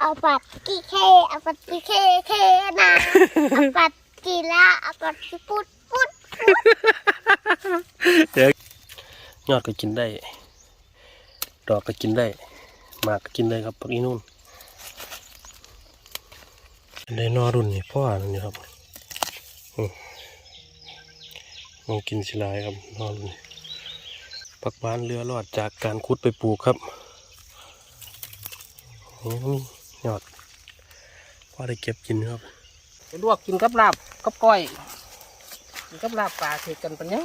เอาปัดกี่เคเอาปัดกี่เคเคนะเอาปัดกี่ละเอาปัดกี่ปุดปุดยอดก็กินได้ ดอกก็กินได้หมากก็กินได้ครับปักอีนู่นได้นอรุ่นนี่พ่อนั่นนี่ครับอืมมองกินสิหลายครับนอรุ่นนี่ปักบ้านเรือรอดจากการขุดไปปลูกครับนี่มี ยอดพ่อได้เก็บกินครับไปลวกกินกับลาบกับก้อยกินกับลาบปลาถือกันปัญญา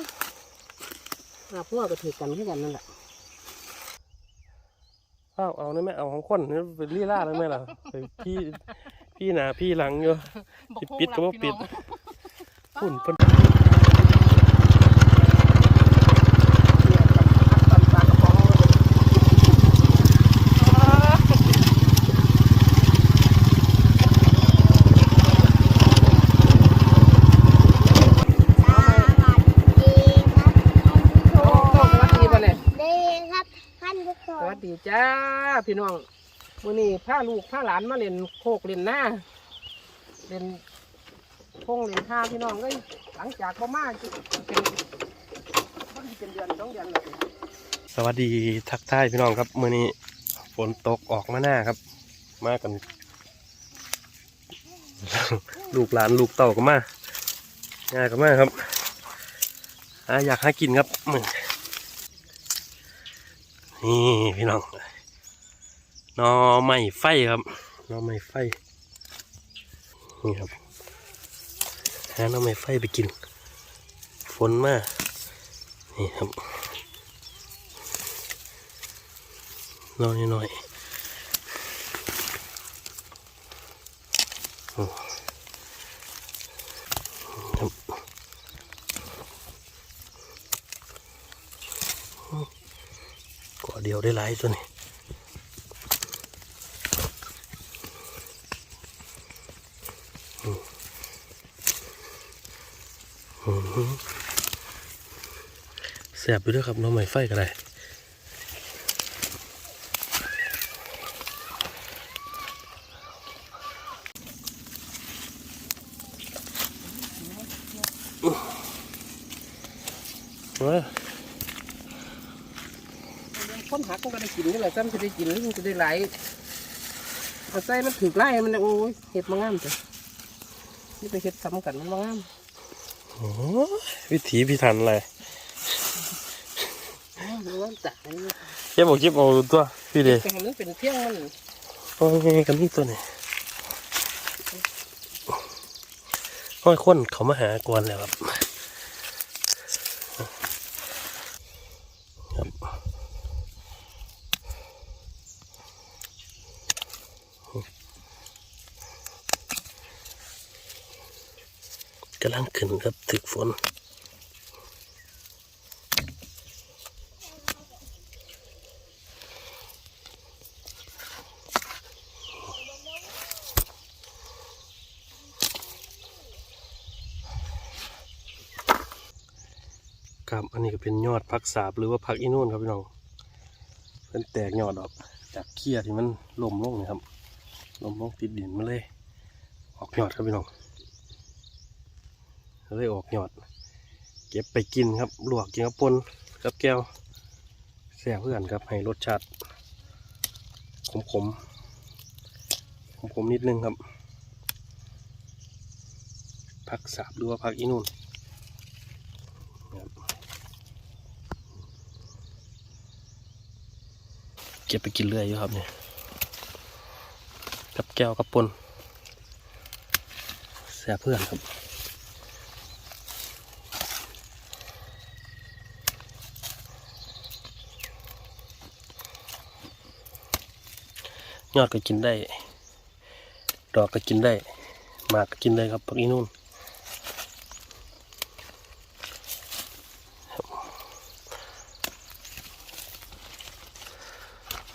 ลาบหัวก็ถือกันที่กันนั่นแหละเอาเอาได้ไหมเอาของคนนี่เป็นลี่ล่าได้ไหมล่ะไปพี่พี่หนาพี่หลังอยู่ปิดปิดก็บ่ปิดฝุ่นเพิ่นสวัสดีครับท่านผู้ช โอ้ ม สวัสดีป่ะเนี่ย ดีครับท่านผู้ช ส ม วัสดีจ้า พี่น้องมื้อนี้พาลูกพาหลานมาเล่นโคกเล่นหน้าเล่นพงเล่นท่าพี่น้องเอ้ยหลังจากบ่มาจะเป็นมันสิเป็นเดือนสองเดือนแล้วสวัสดีทักทายพี่น้องครับมื้อนี้ฝนตกออกมาหน้าครับ มากัน ลูกหลานลูกเต่าก็มาง่ายก็มาครับอยากหากินครับมึงนี่พี่น้อง นอไม้ไฟครับนอไม้ไฟนี่ครับหานอไม้ไฟไปกิน ฝนมานี่ครับนอยน้อยโอ้ครับก่อเดียวได้หลายตัวนี่อืมอืม แสบอยู่ด้วยครับน้องใหม่ไฟก็ได้ว้าคนหักมันก็ได้กินนี่แหละซ้ำจะได้กินมันจะได้หลายเอาใส่มันถือไล่มันเนี่ยโอ้ยเห็ดมางามจ้ะนี่ไปเห็ดซ้ำกันมันมางามโอ้ วิถีพิถันอะไรอ้าวมันงามจ้ะเก็บเอาเก็บเอาตัวพี่เดชแต่มันเป็นเที่ยงมันโอ้ยกันนี่ตัวนี้ห้อยคนเขามาหากวนแล้วครับครับ กำลังขึ้นครับถึกฝนครับอันนี้ก็เป็นยอดผักสาบหรือว่าผักอีนู่นครับพี่น้องเป็นแตกยอดออกจากเคี้ยที่มันล่มลงนี่ครับล่มลงติดดินมาเลย ออกยอดครับพี่น้อง เลยออกยอด เก็บไปกินครับลวกกินกับปนกับแก้วแซ่บเพื่อนครับให้รสชาติขมขมขมขมนิดนึงครับผักสาบหรือว่าผักอีนู่นเก็บไปกินเรื่อยอยู่ครับเนี่ยกับแก้วกับปนแซ่บเพื่อนครับ ยอดก็กินได้ ดอกก็กินได้หมากก็กินได้ครับปักอีนู่น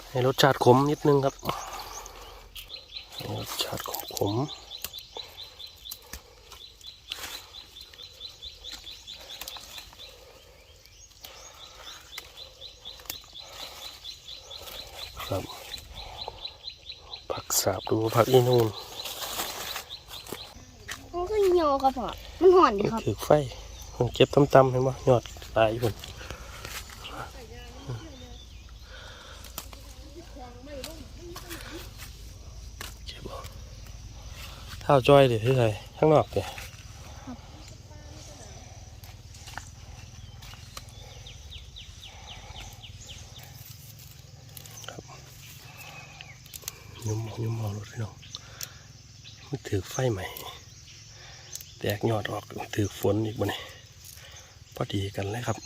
ให้รสชาติขมนิดนึงครับรสชาติขมขมๆครับ ผัก สาบดูผักอีนูนมันก็โยครับพ่อมันห่อนดีครับถือไฟมันเก็บตำๆเห็นบ่ยอดตายอยู่พุ่นเก็บบ่เท้าจ้อยเดี๋ยวที่ไหนข้างนอกเดี๋ยวครับยุ่มเอายุ่มเอารถ พี่น้องมันถือไฟใหม่ แตกยอดออกถือฝนอีกบ่เนี่ยพอดีกันเลยครับ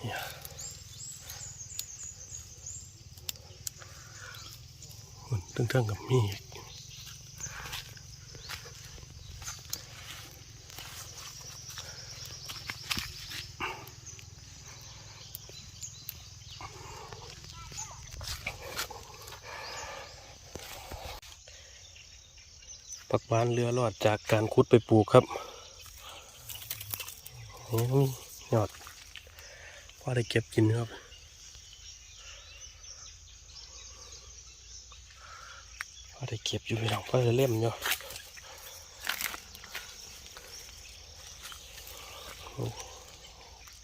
เนี่ยมันเทิงๆกับมีอีก ปักบานเรือรอดจากการขุดไปปลูกครับนี่มียอดพอได้เก็บกินครับพอได้เก็บอยู่พี่น้องพอได้เล่มอยู่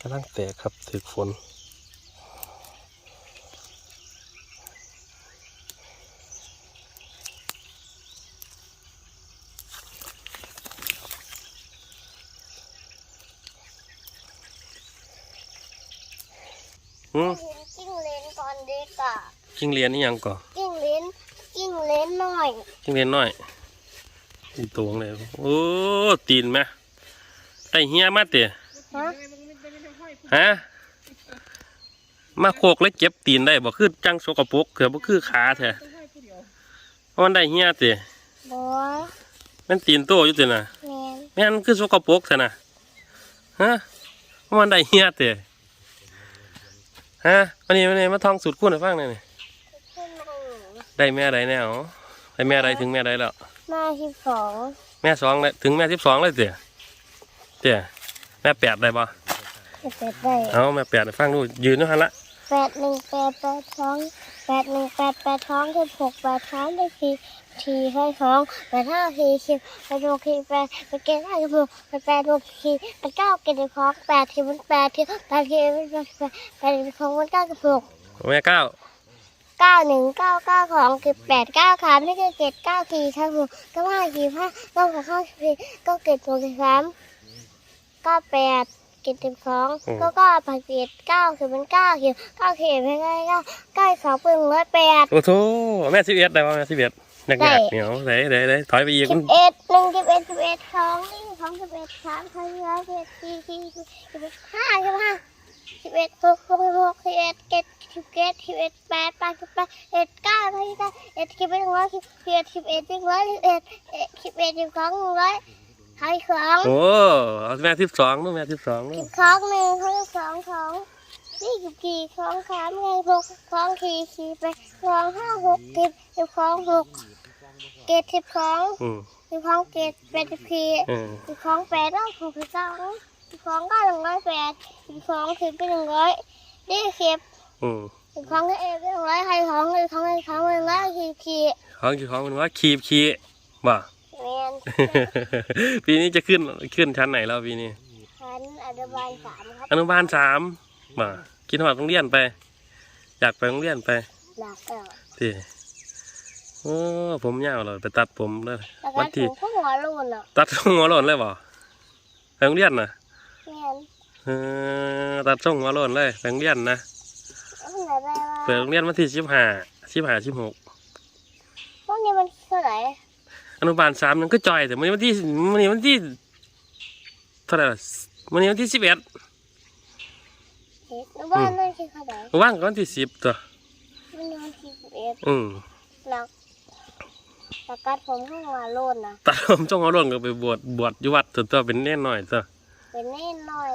กำลังแตกครับถึกฝน อืมเห็นจิ้งเลนตอนเด็กอะจิงเรียนนี่ยังก่อจิ้งเลนจิ้งเลนหน่อยจิงเรียนน้อยตีตวงเลยโอ้ตีนไหมไอเฮียมาเตะฮะฮะมาโคกแล้วเก็บตีนได้บ่คือจังสกปรกเกือบบ่คือขาแท้เพราะมันได้เฮียเตะบอมันตีนโตอยู่เตะน่ะแมนแม่นคือสกปรกแท้น่ะฮะเพราะมันได้เฮียเตะ ฮะวันนี้วันนี้มาท่องสูตรคูณให้ฟังหน่อยนี่ขึ้นมาหนูได้แม่ใดแน่อ๋อได้แม่ใดถึงแม่ใดแล้วมาที่สองแม่สองเลยถึงแม่สิบสองเลยเตี๋ยเตี๋ยแม่แปดได้ปะจะแปดได้เอาแม่แปดให้ฟังดูยืนด้วยหันละแปดหนึ่งแปดแปดสองแปดหนึ่งแปดแปดท้องสิบหกแปดท้องได้สี่ ทีให้ท้องแปดห้าทีสิบแปดหกทีแปดแปดเก้าสิบหกแปดแปดหกทีแปดเก้าเกินท้องแปดทีมันแปดทีแปดทีมันแปดแปดทีของมันเก้าสิบหกแม่เก้าเก้าหนึ่งเก้าเก้าของสิบแปดเก้าคำนี่คือเกตเก้าทีทั้งหมเก้าห้าทีห้าเก้าหกเก้าสิบเก้าเกตหกสิบสามเก้าแปดเกตสิบสองเก้าเก้าผัดเกตเก้าคือเป็นเก้าคิวเก้าเขียนไม่ได้เก้าเก้าสองเป็นร้อยแปดโอ้โหแม่สิบเอ็ดได้ป่ะแม่สิบเอ็ด นักได้แยกเหนียวไหนไหนไหนถอยไปอีกสิบเอ็ดหนึ่งสิบเอ็ดสิบเอ็ดสองนี่สองสิบเอ็ดสามสิบเอ็ดสิบเอ็ดสี่สี่สิบเอ็ดห้าสิบห้าสิบเอ็ดหกหกสิบหกสิบเอ็ดเจ็ดสิบเจ็ดสิบเอ็ดแปดแปดสิบแปดเอ็ดเก้าสิบเก้าเอ็ดสิบเอ็ดหนึ่งร้อยสิบเอ็ดสิบเอ็ดหนึ่งร้อยสิบเอ็ดเอ็ดสิบเอ็ดสิบสองหนึ่งร้อยหายสองโอ้เอาแม่สิบสองนู่นแม่สิบสองนู่สินบสองหนึ่งเขาสิบสองสองนี่สิบสี่สองสามไงหกสองสี่สี่ไปสองห้าหกสิบสิบสองหก เจ็ดสิบสองอืมสิบสองเจ็ดแปดสิบสี่เออสิบสองแปดแล้วหกสิบสองสิบสองก็หนึ่งร้อยแปดสิบสองสิบเป็นหนึ่งร้อยนี่สิบอืมสิบสองก็เอ็ดเป็นหนึ่งร้อยใครสองใครสองใครสองหนึ่งร้อยสี่สี่ของอยู่ของมันว่าขีบขีบ่แมนปีนี้จะขึ้นขึ้นชั้นไหนแล้วปีนี้ชั้นอนุบาลสามครับอนุบาลสามบ่กินหอดโรงเรียนไป อยากไปโรงเรียนไปหลักแล้ว ที่ โอ้ผมยาวเลยไปตัดผมเลยแล้วก็วันถึที่งพวกหัวรุ่นอะตัดทรงหัวโลนเลยบ่ไปโรงเรียนนะแมนเออตัดทรงหัวโลนเลยไปโรงเรียนนะแล้วไหนได้ว่าเปิดโรงเรียนวันที่สิบห้าสิบห้าสิบหกพวกนี้มันเท่าไหร่อนุบาลสามนั่นก็จอยแต่วันนี้วันที่วันนี้วันที่เท่าไหร่ล่ะวันนี้วันที่สิบเอ็ดเอ็ดอนุบาลนั่นคือเท่าไหร่ว่างก็วันที่สิบตัวมันนอนที่สิบเอ็ดอืมหลัก หลักการผมพวกหัวรุ่นนะตัดผมจ้องหัวโลนก็ไปบวชบวชอยู่วัดตัวตัวเป็นเน่นหน่อยตัวเป็นแน่น้อย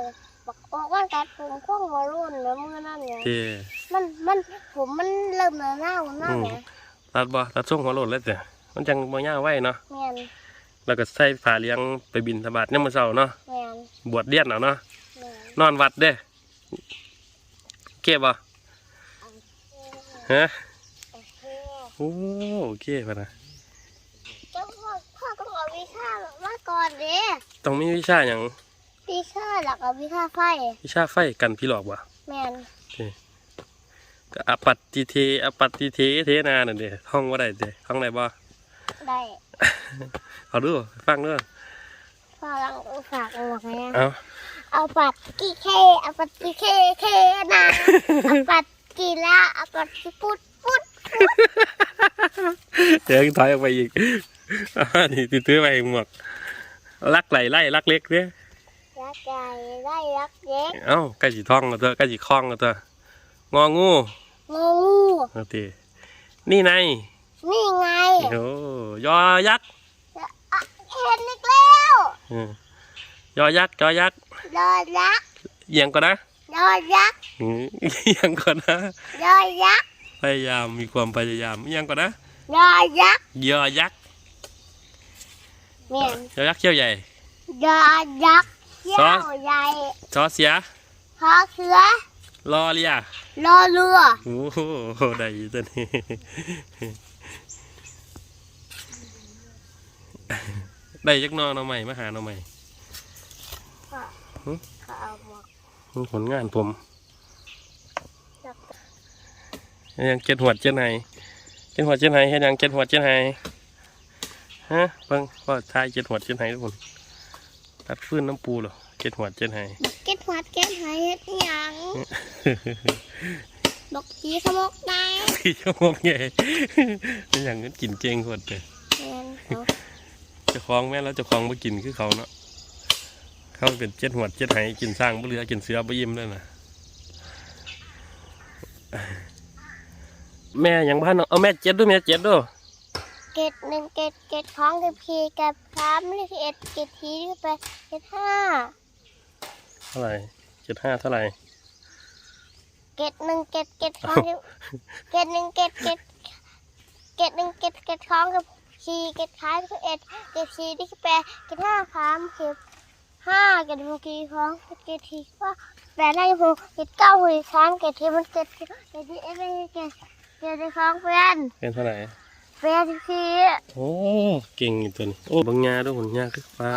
บอกโอ้ว่าการผมพวกหัวรุ่นแล้วมือนั่นไงที่มันมันผมมันเริ่มเนื้อหน้าหน้าไงตัดบ่ตัดทรงหัวโลนเลยแต่มันจังบ่ย่าวไว้เนาะแมนแล้วก็ใส่ผ้าเลี้ยงไปบินธบาตเนี่ยามมื้อเช้าเนาะแมนบวชเดียนเอาเนาะแมนนอนวัดเด้เก็บบ่ฮะโอเคโอ้โอเคปะนะ เจ้าพ่อพ่อต้องเอาวิชามาก่อนเด้ต้องมีวิชาอย่างวิชาหลักเอาวิชาไฟ วิชาไฟกันพี่หลอกวะแมนก็อปัตติเทอปัตติเทเทนานั่นเด้ท่องว่าได้เด้ท่องได้บ่ได้เอาดูฟังด้วยพ่อลังฝากเอาไงเอาเอาปัดกี่เคเอาปัดกี่เคเคนะเอาปัดกี่ละเอาปัดกี่ปุดปุดเดี๋ยวถอยออกไปอีกอ่า นี่ติดตื้อไปหมวกลักไหลไล่ลักเล็กเด้รักใหญ่ได้รักเล็กเอ้าใกล้จีท่องกันเถอะใกล้จีคล้องกันเถอะงองูงูเอาทีนี่ไงนี่ไงโอ้ยอยักษ์อะเห็นอีกแล้วอืมยอยักษ์ยอยักษ์รอยักษ์เอียงก่อนนะรอยักษ์อืมเอียงก่อนนะรอยักษ์พยายามมีความพยายามเอียงก่อนนะรอยักษ์ยอยักษ์ เมียนยอยักษ์เขี้ยวใหญ่รอยักษ์เที่ซอยสวใหญ่จอเสียพอเสือรอเรียรอเรือโอ้โหได้อยู่ตัวนี้ได้ยักหนอหน่อใหม่มาหาหน่อใหม่เขาเอาหมวกนี่ผลงานผมจับยังเจ็ดหัวเจ็ดไหนเจ็ดหัวเจ็ดไหนเฮ็ดหยังเจ็ดหัวเจ็ดไหน ฮะเบิ่งว่าทายเจ็ดหัวเจ็ดไหนทุกคนตัดฟื้นน้ำปูเหรอเจ็ดหัวเจ็ดไหนเก็ตหัดเก็ตหายเฮ็ดอิหยังบอกจีสมกได้พี่ชั่วโมงใหญ่เป็นอย่างนั้นกินเจงหมดเลยแมนเขาเจะคล้าของแม่แล้วเจะคล้าของมากินคือเขาเนาะเขาเป็นเจ็ดหัวเจ็ดไหกินสร้างบ่เหลือกินเสือบ่ยิ้มเลยนะแม่ยังบ้านเนาะเอาแม่เจ็ดด้วยแม่เจ็ดด้วย เก็ตหนึ่งเก็ตเก็ตของกับพีกับสามเลขเอ็ดเก็ตทีที่ไปเก็ตห้าเท่าไหร่เจ็ดห้าเท่าไหร่เก็ตหนึ่งเก็ตเก็ตของกับเก็ตหนึ่งเก็ตเก็ตเก็ตหนึ่งเก็ตเก็ตของกับพีเก็ตท้ายกับเอ็ดเก็ตทีที่ไปเก็ตห้าสามเก็ตห้าเก็ตหกทีของเก็ตทีว่าแปดได้หกเก็ตเก้าหกสามเก็ตทีมันเก็ตเก็ตทีเอ็ดไม่เก็ตเก็ตที่ของเพื่อนเป็นเท่าไหร่ เพื่อนทีโอ้เก่งอยู่ตัวนี้โอ้บางงาด้วยหุ่นงาคือปลา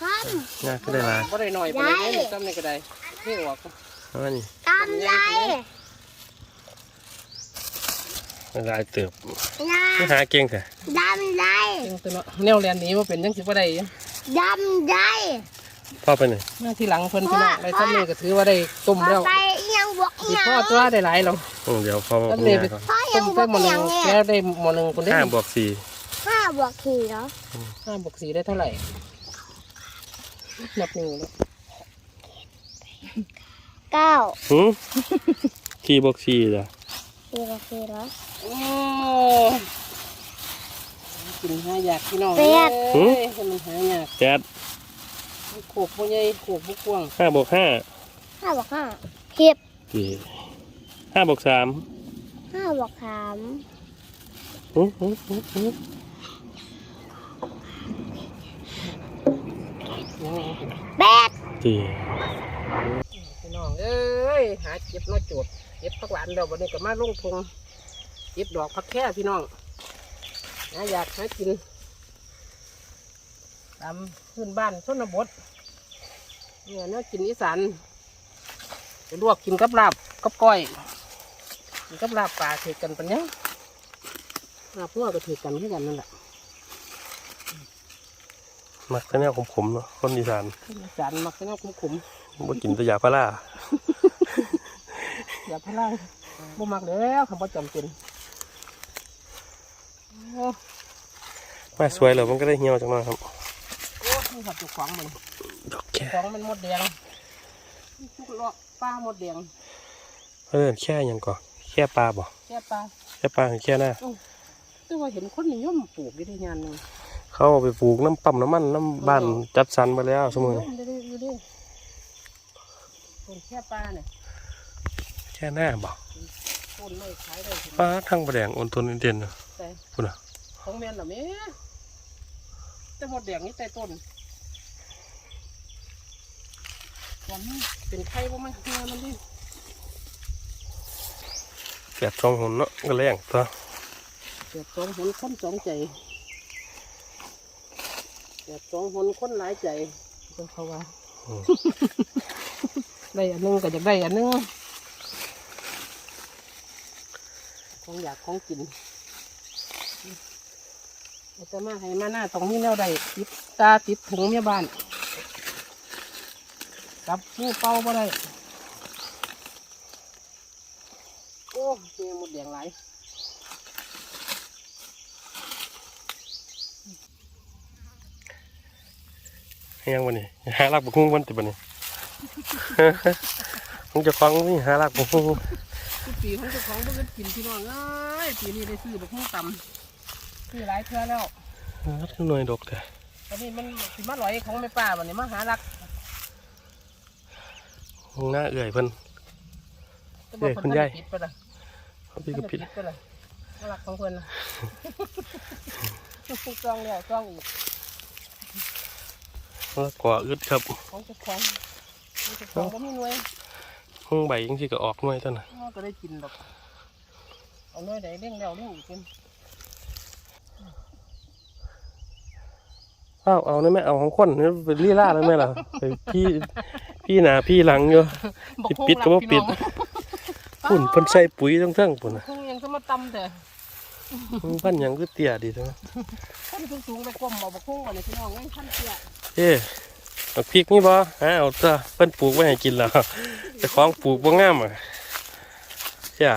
ครับงาคือได้หลายบ่ได้หน่อยบ่ได้เล่นซ้ำนี่ก็ได้เที่ยวออกเอาอันนี้ตามยายหลายเติบยาไม่หาเก่งค่ะดำได้เก่งตัวเนาะแนวแลนหนี้ว่าเป็นจังสิบ่ได้อยู่ดำได้พ่อไปหน่อยมาที่หลังเพิ่นพี่น้องได้ซ้ำนี่ก็ถือว่าได้ต้มพอแล้วไปอีหยังบวกอีสิหยังพ่อตัวได้หลายแล้วโอ้เดี๋ยวพ่อมาแล้วบางเลยงาไปก่อนพ่อยั ต้งมบวใส่กหม้ออีหหนึยังงเนี่ยแล้วได้หม้อหนึงคนได้ห้าบวกสี่ห้าบวกสี่เหรอห้าบวกสี่ได้เท่าไหร่นับหนึ่งแล้วเก้าหืมสี่บวกสี่จ้ะสี่บวกสี่เหรอโอ้กินหาอยากพี่น้องแปดเอ้ยให้มันหาอยากแปดโขกบ่ใหญ่โขกบ่กว้างห้าบวกห้าห้าบวกห้าสิบสี่ห้าบวกสาม ห้าบวกสามหืมหืมหืมหืมแปดสี่พี่น้องเอ้ยหาเก็บน้อโจดเก็บผักหวานแล้ววันนี้ก็มาลงทงเก็บดอกผักแค่พี่น้องหาอยากหากินตามพื้นบ้านชนบทเนี่ยเนื้อกินอีสานไปลวกกินกับลาบกับก้อย กินกับลาบปลาถือกันปะเนี้ยลาบพวกก็ถือกันที่กันนั่นแหละมักแต่แนวขมๆเนาะคนอีสานคนอีสานมักจะน่าคุ้มคุ้มบ่กินแต่ยาพาราๆอย่าพลาดบ่มักแล้วคำว่าจำเป็นโอ้มาสวยแล้วมันก็ได้เหี่ยวจังเลยครับโอ้นี่ครับจุกของมันดอกแค่ของมันหมดแดงจุกเลาะปลาหมดแดงเออแค่หยังก่อน แค่ปลาบ่แค่ปลาแค่ปลาคือแค่หน้าแต่ว่าเห็นคนนิยมปลูกอยู่ที่งานหนึงเขาเอาไปปลูกน้ำปั๊มน้ำมันน้ำบ้านจัดสรรมาแล้วสมมตินิยได้ได้อยู่ดิคนแค่ปลาเนี่ยแค่หน้าบ่คนไม่ขายได้ถึงปลาทั้งประแดงอนทนเด่นๆเนาะแต่พุ่นน่ะของแม่นเหรอแม่แต่หมดแดงนี่แต่ต้นตอนนี้เป็นไข่บ่ไหมงานมันดิแป ดสองหนเนาะก็แรงตัวแบบสองหนคนสองใจแบบสองหนคนหลายใจเป็นเขาว่าอืมได้อันหนึงก็อยากได้อันหนึงของอยากของกินเอาจะมาให้มาหน้าตรงนี้แนวใดติดตาติดถุงเมียบ้านจับผู้เป้าบ่ได้โอ้เมียหมดแดงหลายยังวันนี้หาลักบุกฮุ้งวันติบันนี้มึงจะฟังนี่หาลักบุกฮุ้งทุกปีของเจ้าของเพิ่งกินพี่น้องเอ้ยปีนี้ได้ซื้อบักหุ่งตำซื้อหลายเทื่อแล้วนัดหน่วยดอกแต่ตอนนี้มันสิมาลอยของแม่ป้าวันนี้มาหารักมึงหน้าเอื่อยเพิ่นแต่ว่าเอ้ยเพิ่นคุณท่านยาย พี่ก็ผิดท่านได้ไปละมารักของเพิ่นนะจ้องแล้วจ้องอีกแล้วกว่าอึดครับของเจ้าของของเจ้าของก็มีหน่วยห้องใบยังสิก็ออกหน่วยต้นน่ะเราก็ได้กินดอกเอาหน่วยใดเร่งแล้วเร่งอีกกินเอาเอาได้ไหมเอาของคนนี่เป็นลี่ล่าได้ไหมล่ะไปพี่พี่หนาพี่หลังอยู่บอกปิดก็บ่ปิด ปุ่นเพิ่นใส่ปุ๋ยทั้งเทั้งปุ่นน่ะคงยังจะมาตำแต่มึงพันหยังก็เตี้ยดีจังคนสูงๆไปกลมเอาบักคุ้งวันนี้พี่น้องไงท่านเตี้ยเอ้เอาพริกนี่บ่ฮะเอาตัวเพิ่นปลูกไว้ให้กินแล้วแต่ของปลูกบ่งามอะเจ้า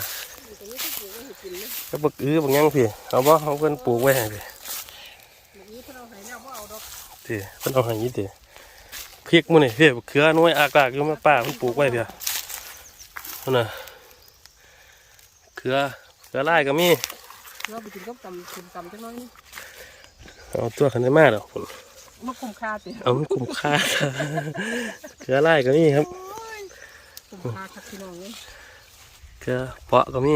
อยู่ตรงนี้ที่ปลูกไว้ให้กินเลยก็บักอื้อบักหยังพี่เอาบ่เอาเพิ่นปลูกไว้ให้พี่แบบนี้เพิ่นเอาให้แล้วบ่เอาดอกติเพิ่นเอาให้ยี่ติพริกมื้อนี่พี่บักเขือหน่วยอากากอยู่แม่ป้าเพิ่นปลูกไว้เพี่นั่นน่ะ เขือเขือลายก็มีเราไปกินกับตำกินตำจังน้อยนี่เอาตัวคันได้มาดอกพุ่นมาคุ้มค่าติเอามันคุ้มค่าเขือลายก็มีครับคุ้มค่าครับพี่น้องนี่เขือเปาะก็มี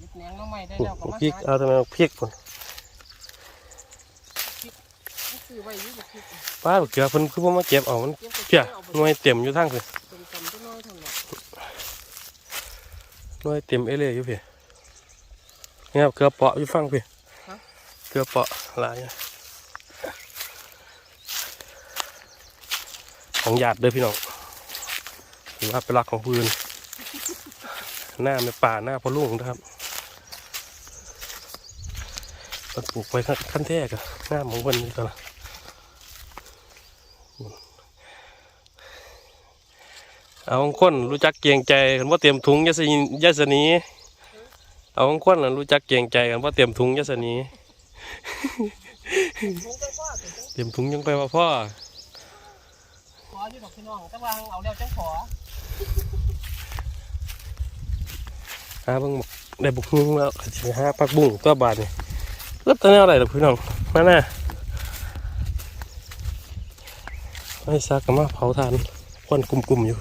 ยึดแหนงน้องใหม่ได้โอ้แล้วก็โหมาพริกหาเอาทำไมเอาพริกพุ่นซื้อไว้อยู่กับพริกป้าบักเขือเพิ่นคือบ่มาเก็บเอามันเก็บไปเพี้ยเอาไปหน่วยเต็มอยู่ทางสิเป็นตำจังน้อยเท่านั้น ห น่วยเต็มเอเล่อยู่พี่เนี่ยครับเกลือเปาะอยู่ฟังพี่เกลือเปาะหลายอะของหยาดเด้อพี่น้องถือว่าเป็นรักของพื้นหน้าไม่ป่าหน้าพอลุ่งนะครับมันปลูกไว้ขั้นแท้กะหน้าของคนนี้ก็ละ เอาของคนรู้จักเกรงใจกันว่าเตรียมถุงยาสนียาสนีเอาของคนน่ะรู้จักเกรงใจกันว่าเตรียมถุงยาสนีคงจะว่าเป็นจังเตรียมถุงยังไปว่าพ่อขออยู่ดอกพี่น้องแต่ว่าเอาแล้วจังขอหาเบิ่งหมกได้บุกฮุ้งแล้วก็สิหาปักบุ้งตัวบาทนี่เลือดตัวแนวอะไรล่ะพี่น้องมาหน้าไม่ซักกับมาเผาทานควันกลุ่มๆอยู่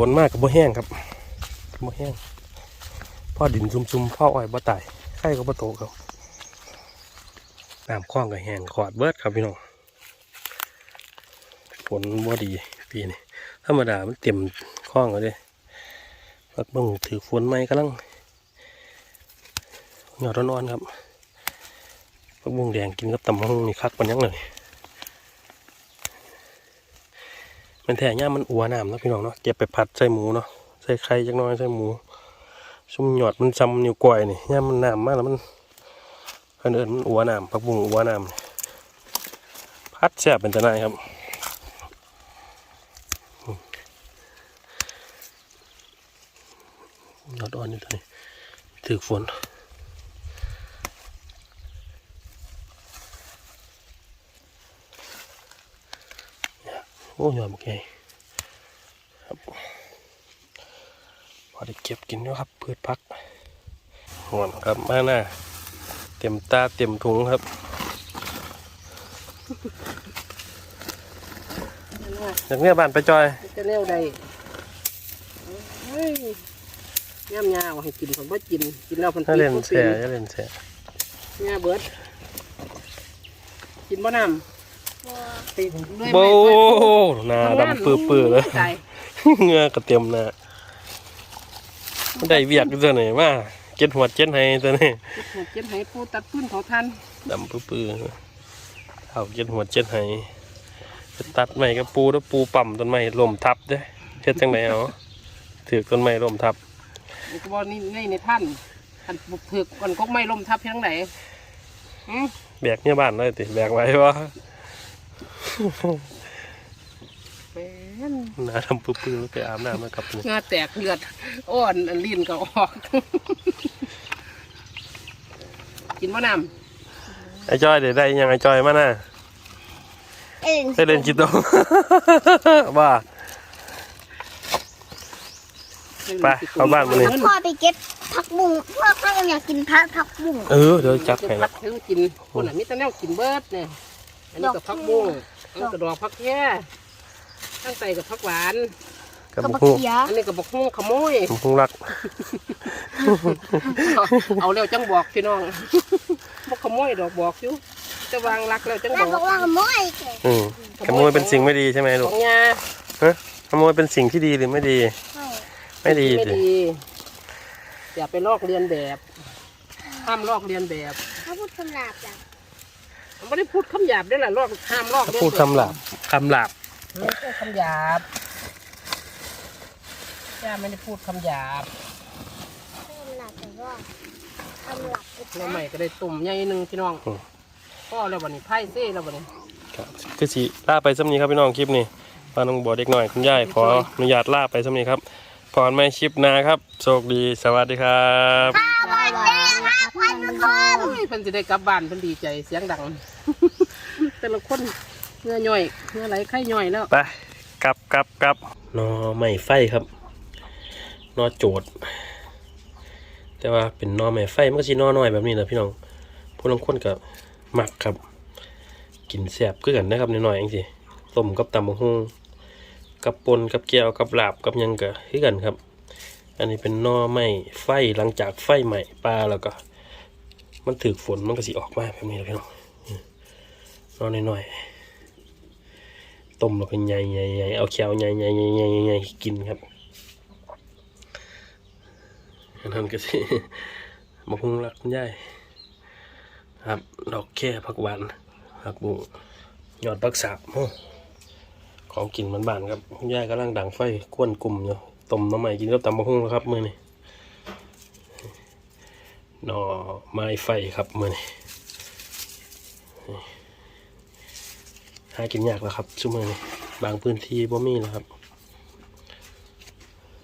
ฝนมากกับบ่แห้งครับบ่แห้งพ่อดินซุ่มๆพ่ออ้อยบ่ตายไข่ก็บ่โตครับน้ำคล้องก็แห้งขอดเบิดครับพี่น้องฝนบ่ดีปีนี้ธรรมดามันเต็มคล้องแล้วยพักบังถือฝนไหมกำลังหยอดร้อนๆครับพักบุ้งแดงกินกับตำมะฮุ่งนี่คักปันยังเลย มันแท้ย่ามันอัวน้ำนะพี่น้องเนาะเก็บไปผัดใส่หมูเนาะใส่ไข่จักหน้อยใส่หมูชุ่มหยอดมันจำนิ้วก้อยนี่ย่ามันน้ำมากแล้วมันเอินเอินมันอัวน้ำพักบุ้งอัวน้ำนี่พัดแซ่บเป็นตะนครับยอดอ่อนนี่ตัวนี้ถือฝน โอ้ยอดมากไงครับพอได้เก็บกินแล้วครับ พืชพักหวนครับมาหน้าเต็มตาเต็มถุงครับนั่นว่าจากเนี้ยบ้านไปจอยจะแนวใดเฮ้ยย่ำยาวให้กินผมว่ากิน กินแล้วมันถ้าเล่นบ่แช่อย่าเล่นแช่ย่าเบิดกินบ่น้ำ บัวติดด้วยโบ้ไม้หน้าดำปื้อๆเลยใจเหงือกระเต็มหน้ามันได้เวียกอยู่ตัวนี้มาเจ็ดหัวเจ็ดให้ตัวนี้ถูกเก็บให้ปูตัดพื้นเขาทันดำปื้อๆเอาเจ็ดหัวเจ็ดให้ไปตัดไม้กับปูแล้วปูปั่มต้นไม้ลมทับเด้เฮ็ดจังไดเอาถือต้นไม้ลมทับนี่ก็บอกนี่ในในท่านท่านบุกถึกก่อนกกไม่ลมทับเพียงไหนอืมแบกเนี่ยบ้านเลยติแบกไว้วะ เป็นหน้าดำปื้อๆแล้วไปอาบน้ำมากับนี่เหงาแตกเลือดอ่อนอันลิ้นก็ออก กินมะนไอ้จ้อยเดี๋ยวได้ยังไอ้จ้อยมาน่ะเอ็นได้เล่นจิตโตว่าำไปเข้าบ้านมาเลย พ่อไปเก็บผักบุ้งพ่อพ่อยังอยากกินผักผักบุ้งเออเดี๋ยวจับให้พัละกถึงกินคนอะมีแต่แนวกินเบิดเนี่ยอันนี้กับพักบุ้ง อันนี้กับดอกพักแค่ตั้งใจกับพักหวานกับกับบุบักกฮู้เขียอันนี้กับบักฮุ้งขโมยบุกฮู้รักเอาเอาแล้วจังบอกพี่น้องบกขโมยดอกบอกอยู่จะวางรักแล้วจังแม่บบออกกว่าขโมยแกอืมขโมยเป็นสิ่งไม่ดีใช่ไหมขลูอกงยาขโมยเป็นสิ่งที่ดีหรือไม่ดีใช่ไม่ดีไม่สิดีอย่าไปลอกเรียนแบบห้ามลอกเรียนแบบเขาพูดคำหลาบจ้ะมัน ไม่ได้พูดคำหยาบด้วยแหละลอกห้ามลอกเรียนแบบพูดคำหลาบคำหลาบไม่ใช่คำหยาบย่าไม่ได้พูดคำหยาบคำหลาบแต่ว่าคำหลาบไอ้เราจ้ะใหม่ก็ได้ตุ่มใหญ่หนึ่งพี่น้องพ่อแล้ววันนี้ไพ่เซ่แล้ววันนี้ครับคือสิล่าไปสำนี้ครับพี่น้องคลิปนี้พาน้องบัวเด็กหน่อยคุณยายขออนุญาตล่าไปสำนี้ครับพรไม่คลิปหนะครับ โชคดีสวัสดีครับสวัสดีครับ พันทุกคนโอ้ยเพิ่นจะได้กลับบ้านเพิ่นดีใจเสียงดัง แต่ละคนเหงื่อย่อยเหงื่อไหลไข้ย่อยแล้วไปกลับกลับกลับนอไม่ไฟครับ นอโจดแต่ว่าเป็นนอไม่ไฟมันก็สินอน้อยแบบนี้แหละพี่น้องผู้ลางคนก็มักครับกินแซ่บคือกันนะครับน้อยๆเองสิต้มกับตำบักหุ่งกับปนกับแก้วกับลาบกับหยังก็คือกันครับ อันนี้เป็นนอไม้ไฟหลังจากไฟใหม่ปลาแล้วก็ มันถือฝนมันก็สิออกมาแบบนี้แหละพี่น้องนอนน้อยๆต้มแล้วก็ใหญ่ๆๆเอาแควใหญ่ๆๆๆๆกินครับอันนั้นก็สิบักหุ่งรักคุณยายครับ ดอกแค่ผักหวานผักบุ้งยอดผักสาบของกินมันบานครับคุณยายกำลังดังไฟกวนกลุ่มอยู่ต้มน้ำใหม่กินกับตำบักหุ่งแล้วครับมือนี้ หน่อไม้ไฟครับมือนี้หากินยากแล้วครับชั่วโมงนี้บางพื้นที่บ่มีแล้วครับ